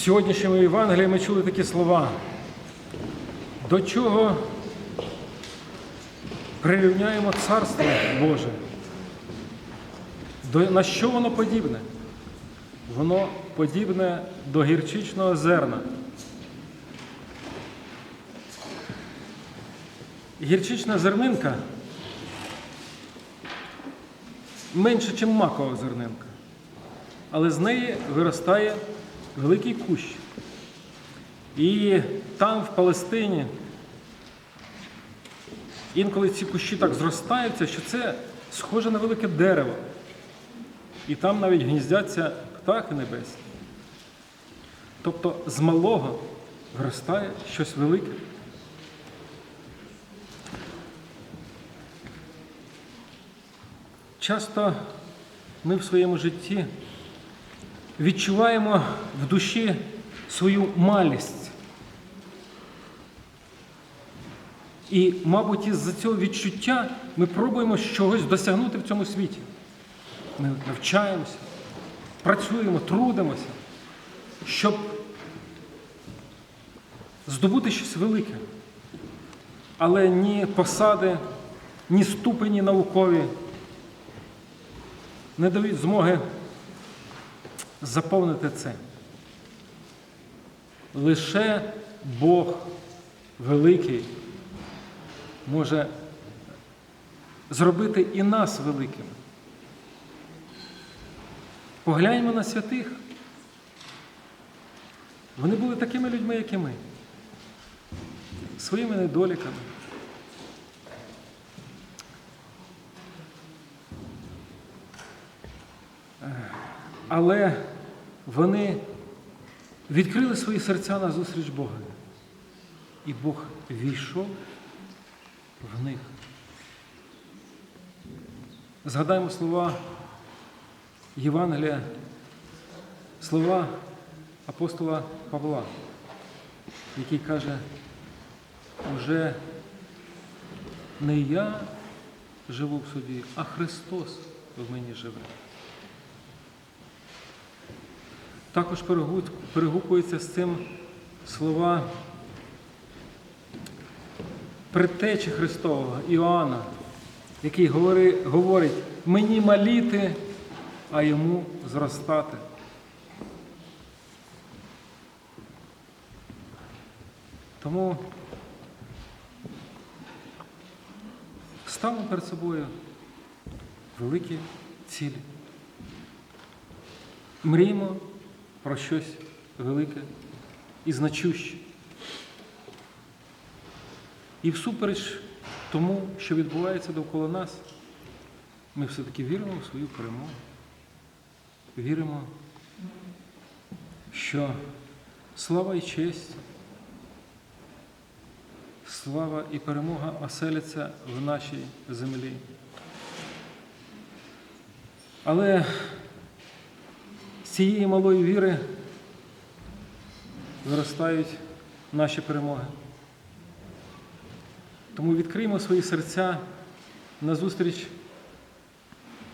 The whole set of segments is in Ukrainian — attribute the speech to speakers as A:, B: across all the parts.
A: В сьогоднішньому Євангелії ми чули такі слова. До чого прирівняємо Царство Боже? До, на що воно подібне? Воно подібне до гірчичного зерна. Гірчична зернинка менше, ніж макова зернинка, але з неї виростає великий кущ. І там, в Палестині, інколи ці кущі так зростаються, що це схоже на велике дерево. І там навіть гніздяться птахи небесні. Тобто з малого виростає щось велике. Часто ми в своєму житті відчуваємо в душі свою малість. І, мабуть, із-за цього відчуття ми пробуємо чогось досягнути в цьому світі. Ми навчаємося, працюємо, трудимося, щоб здобути щось велике. Але ні посади, ні ступені наукові не дають змоги заповнити це. Лише Бог великий може зробити і нас великими. Погляньмо на святих. Вони були такими людьми, як і ми, своїми недоліками. Але вони відкрили свої серця на зустріч Бога. І Бог війшов в них. Згадаємо слова Євангелія, слова апостола Павла, який каже, уже не я живу в собі, а Христос в мені живе. Також перегукується з цим слова предтечі Христового Іоанна, який говорить, мені маліти, а йому зростати. Тому ставимо перед собою великі цілі. Мріємо про щось велике і значуще. І всупереч тому, що відбувається довкола нас, ми все-таки віримо в свою перемогу. Віримо, що слава і честь, слава і перемога оселяться в нашій землі. Але цієї малої віри зростають наші перемоги. Тому відкриємо свої серця назустріч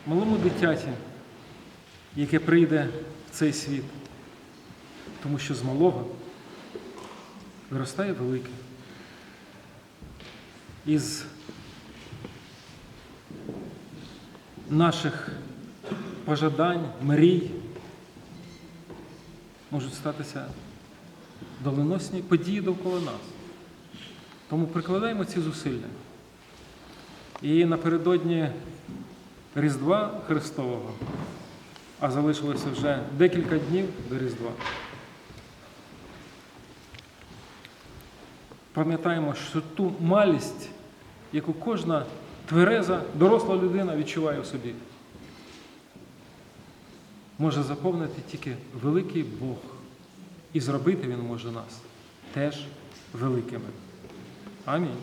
A: малому дитяті, яке прийде в цей світ. Тому що з малого виростає велике. Із наших пожадань, мрій можуть статися доленосні події довкола нас. Тому прикладаємо ці зусилля. І напередодні Різдва Христового, а залишилося вже декілька днів до Різдва. Пам'ятаємо, що ту малість, яку кожна твереза, доросла людина відчуває в собі, може заповнити тільки великий Бог. І зробити Він може нас теж великими. Амінь.